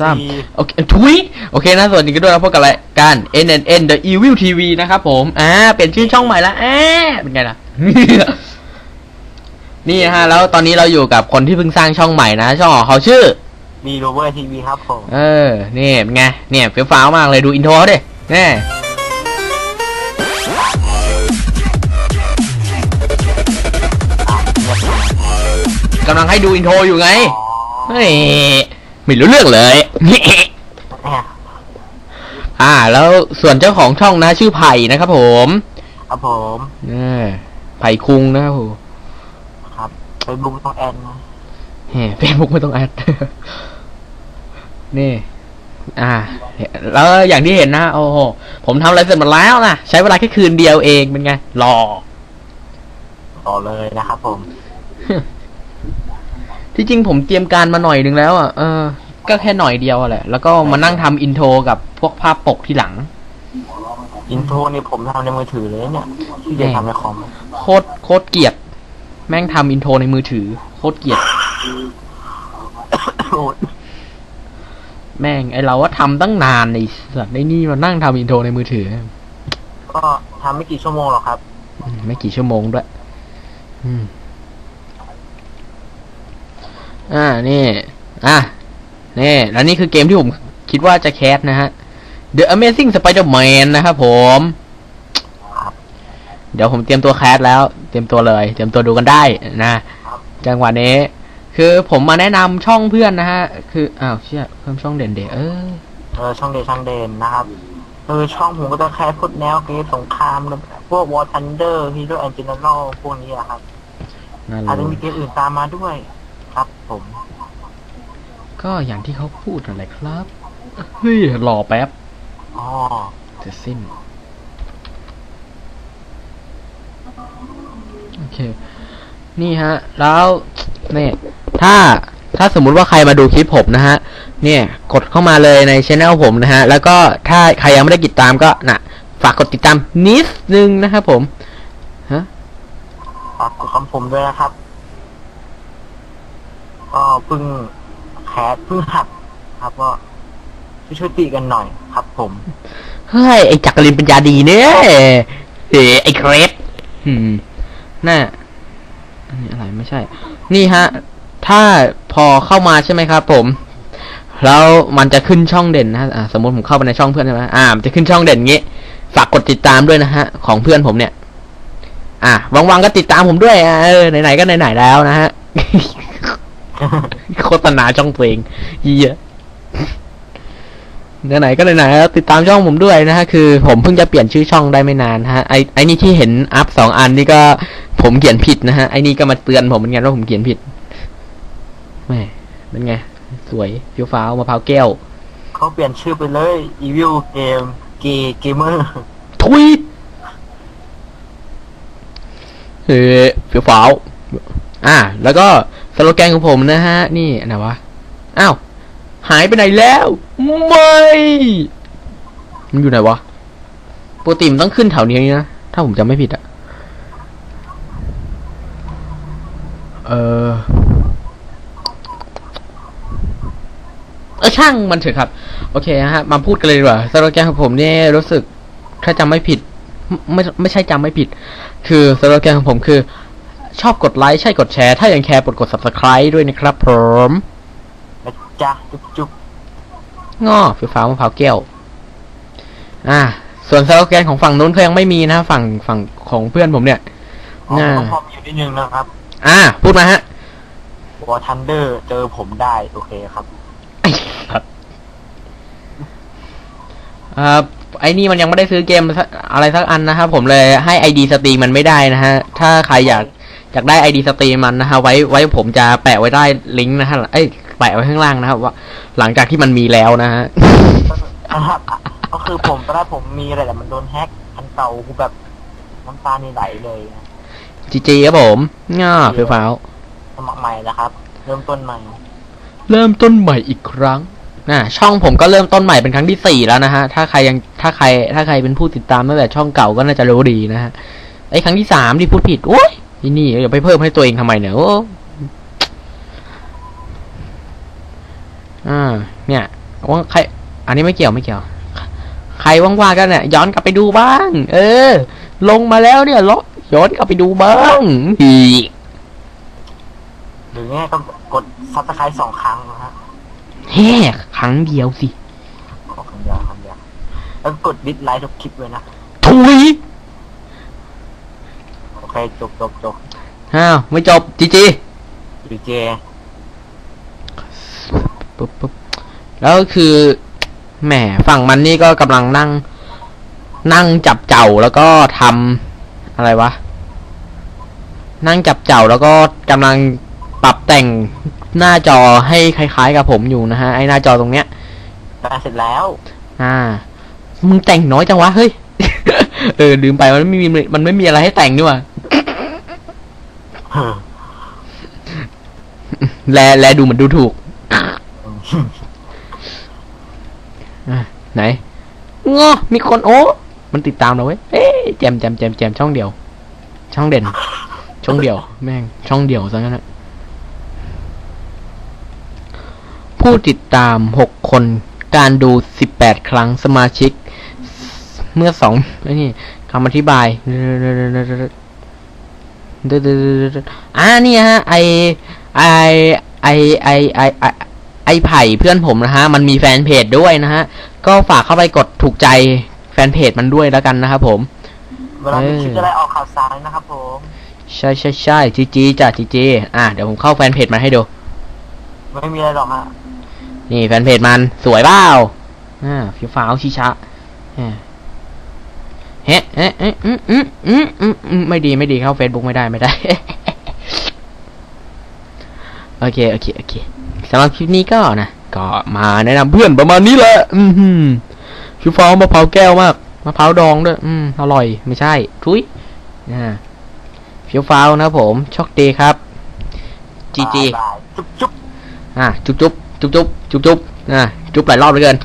สามโอเคทุยโอเคนะสวัสดีกันด้วยนะพบกับรายการ N N N The Evil TV นะครับผมอ่าเปลี่ยนชื่อช่องใหม่ละอ่าเป็นไงล่ะ นี่นะฮะ แล้วตอนนี้เราอยู่กับคนที่เพิ่งสร้างช่องใหม่นะ ช่องของเขาชื่อมีโรเวอร์ทีวีครับผม เออนี่เป็นไงเนี่ยเฟี้ยวฟ้าวมากเลยดูอินโทรเขาดิแน่กำลังให้ดูอินโทรอยู่ไงเฮ้ย ไม่รู้เรื่องเลยอ๋ออ่า แล้วส่วนเจ้าของช่องนะ ชื่อไผ่นะครับผมครับผมเออไผ่คุงนะครับผมครับเฟซบุ๊กต้องแอนนะเฟซบุ๊กไม่ต้องแอดนี่ อ่า แล้วอย่างที่เห็นนะ โอ้โห ผมทำอะไรเสร็จหมดแล้วนะใช้เวลาแค่คืนเดียวเองเป็นไง รอต่อเลยนะครับผม ที่จริงผมเตรียมการมาหน่อยนึงแล้วอะเออ ก็แค่หน่อยเดียวอะแหละ แล้วก็มานั่งทำอินโทรกับพวกภาพปกที่หลัง อินโทรนี่ผมทำในมือถือเลยเนี่ยที่จะทำในคอมโคตรโคตรเกลียด แม่งทำอินโทรในมือถือ โคตรเกลียดโอ้ยแม่งไอเราว่าทำตั้งนานในสัตว์ในนี่มานั่งทำอินโทรในมือถือ ก็ทำไม่กี่ชั่วโมงหรอกครับอืมไม่กี่ชั่วโมงด้วย อืม อ่า นี่ อะ นี่ แล้วนี่คือเกมที่ผมคิดว่าจะแคสนะฮะ The Amazing Spider-Man นะครับผมครับเดี๋ยวผมเตรียมตัวแคสแล้ว เตรียมตัวเลย เตรียมตัวดูกันได้นะ จังหวะนี้ คือผมมาแนะนำช่องเพื่อนนะฮะ คือ อ้าว เชี่ย เพิ่มช่องเด่นเดเออเออช่องเดช่องเดนนะครับเออช่องผมก็จะแค่พูดแนวเกมสงครามแล้วพวกวอร์ทันเดอร์ฮีโร่แอนจิเนอรัลพวกนี้อะครับนั่นอาจจะเลมียเกมอื่นตามมาด้วย ครับผม ก็อย่างที่เขาพูดนั่นแหละครับเฮ้ยรอแป๊บอ๋อจะสิ้น โอเค นี่ฮะ แล้วเนี่ยถ้าถ้าสมมุติว่าใครมาดูคลิปผมนะฮะ เนี่ย กดเข้ามาเลยในช anel ผมนะฮะ แล้วก็ถ้าใครยังไม่ได้ติดตามก็นะฝากกดติดตามนิดนึงนะครับผม ฮะ ฝากกดคำผมด้วยนะครับ ก็เพิ่งแคสเพิ่งหัดครับก็ช่วยๆติกันหน่อยครับ ผม เฮ้ย ไอ้จักรินปัญญาดีเนี่ยเอไอ้เครสอืมน่าอันนี้อะไรไม่ใช่ นี่ฮะ ถ้าพอเข้ามาใช่ไหมครับผม แล้วมันจะขึ้นช่องเด่นนะฮะอ่าสมมติผมเข้าไปในช่องเพื่อนใช่ไหมอ่ามันจะขึ้นช่องเด่นงี้ ฝากกดติดตามด้วยนะฮะ ของเพื่อนผมเนี่ย อ่าว่างๆก็ติดตามผมด้วยอะเออไหนๆก็ไหนๆแล้วนะฮะ โฆษณาช่องตัวเองเยี่ยไหนๆก็ไหนๆแล้วติดตามช่องผมด้วยนะฮะคือ ผมเพิ่งจะเปลี่ยนชื่อช่องได้ไม่นานฮะไอไอนี่ที่เห็นอัพสองอันนี่ก็ผมเขียนผิดนะฮะไอนี่ก็มาเตือนผมเหมือนกันว่าผมเขียนผิดแหม่เป็นไง สวยเฟี้ยวฟ้าวมะพร้าวแก้วเขาเปลี่ยนชื่อไปเลย Evil Game g a y Gamer ทุยเฮ้ยเฟี้ยวฟ้าวอ่าแล้วก็ สโลแกนของผมนะฮะ นี่อันไหนวะ อ้าว หายไปไหนแล้ว ไม่ มันอยู่ไหนวะปกติมันต้องขึ้นแถวนี้นะ ถ้าผมจำไม่ผิดอะเออเออช่างมันเถอะครับ โอเคนะฮะ มาพูดกันเลยดีกว่าสโลแกนของผมเนี่ยรู้สึก ถ้าจำไม่ผิด ไม่ไม่ไม่ใช่จำไม่ผิด คือสโลแกนของผมคือ ชอบกดไลค์ใช่กดแชร์ถ้ายังแคร์กดกด subscribe ด้วยนะครับผมนะจ๊ะจุ๊บจุ๊บง้อฟ้าฟ้ามะพร้าวแก้ว อ่า ส่วนสโลแกนของฝั่งนู้นเขายังไม่มีนะฝั่งฝั่งของเพื่อนผมเนี่ยอ๋อน่าผมก็พอมีอยู่นิดนึงนะครับอ่า พูดมาฮะวอร์ทันเดอร์เจอผมได้โอเคครับ ไอ้สัสอ่าไอ้นี่มันยังไม่ได้ซื้อเกมสักอะไรสักอันนะครับผมเลยให้ไอดีสตรีมมันไม่ได้นะฮะ ถ้าใครอยาก อยากได้ไอดีสตรีมมันนะฮะไว้ไว้ผมจะแปะไว้ได้ลิงก์นะฮะเอ้ยแปะไว้ข้างล่างนะครับ ว่า หลังจากที่มันมีแล้วนะฮะนะครับก็คือผมตอนแรกผมมีอะไรแต่มันโดนแฮ็กอันเก่ากูแบบน้ำตานี่ไหลเลยนะจีจีครับผมง่าเฟี้ยวฟ้าวสมัครใหม่นะครับ เริ่มต้นใหม่ เริ่มต้นใหม่อีกครั้งน่ะช่องผมก็เริ่มต้นใหม่เป็นครั้งที่สี่แล้วนะฮะ ถ้าใครยังถ้าใคร ถ้าใครเป็นผู้ติดตามตั้งแต่ช่องเก่าก็น่าจะรู้ดีนะฮะไอ้ครั้งที่สามที่พูดผิดโอ้ย นี่นี่อย่าไปเพิ่มให้ตัวเองทำไมเนี่ยโอ้อ่าเนี่ยว่าใคร อันนี้ไม่เกี่ยวไม่เกี่ยว ใครว่างๆกันเนี่ยย้อนกลับไปดูบ้าง เออ ลงมาแล้วเนี่ยลย้อนกลับไปดูบ้างอีกหรือง่ายก็กดซับสไครต์สองครั้งนะฮะแฮ่ครั้งเดียวสิ ขอคำเดียวคำเดียวแล้วกดดิสไลค์ทุกคลิปเลยนะ ทุย โอเคจบจบจบอ้าวไม่จบจีจีดีเจปุ๊บปุ๊บแล้วคือแหมฝั่งมันนี่ก็กำลังนั่ง นั่งจับเจ้าแล้วก็ทำอะไรวะ นั่งจับเจ้าแล้วก็กำลังปรับแต่งหน้าจอให้คล้าย ๆ กับผมอยู่นะฮะไอหน้าจอตรงเนี้ยแปลเสร็จแล้ว อ่า มึงแต่งน้อยจังวะเฮ้ย เออลืมไปมันไม่มีมันไม่มีอะไรให้แต่งนี่หว่า แลแลดูเหมือนดูถูกอะไหนงอมีคนโอ้ มันติดตามเราเว้ย เอ๊ะแจมแจมแจมแจมช่องเดียว ช่องเด่น ช่องเดียว แม่ง ช่องเดียวซะงั้นนะผู้ติดตามหกคน การดูสิบแปดครั้ง สมาชิก เมื่อสองไอ้นี่คำอธิบาย อ่านี่ฮะไอไอไอไอไอไอไอไผ่เพื่อนผมนะฮะ มันมีแฟนเพจด้วยนะฮะ ก็ฝากเข้าไปกดถูกใจแฟนเพจมันด้วยแล้วกันนะครับผมเวลามีคลิปจะได้ออกข่าวสารนะครับผมใช่ใช่ใช่จีจีจ้ะจีจีอะเดี๋ยวผมเข้าแฟนเพจมันให้ดู ไม่มีอะไรหรอกฮะนี่แฟนเพจมันสวยเปล่าอ่าฟิวฟ้าวชิชะอ่า เฮ้เอ๊ะเอ๊ะอืมอืมอืมอืมอืมไม่ดีไม่ดีเข้า Facebook ไม่ได้ไม่ได้ โอเคโอเคโอเคสำหรับคลิปนี้ก็นะก็มาแนะนำเพื่อนประมาณนี้แหละ อืมหืมฟิวฟ้าวมะพร้าวแก้วมากมะพร้าวดองด้วย อืมอร่อยไม่ใช่ ทุยอ่าฟิวฟ้าวนะครับผมโชคดีครับจีจีบายบายจุ๊บจุ๊บอะจุ๊บจุ๊บจุ๊บจุ๊บจุ๊บจุ๊บอะจุ๊บหลายรอบเหลือเกิน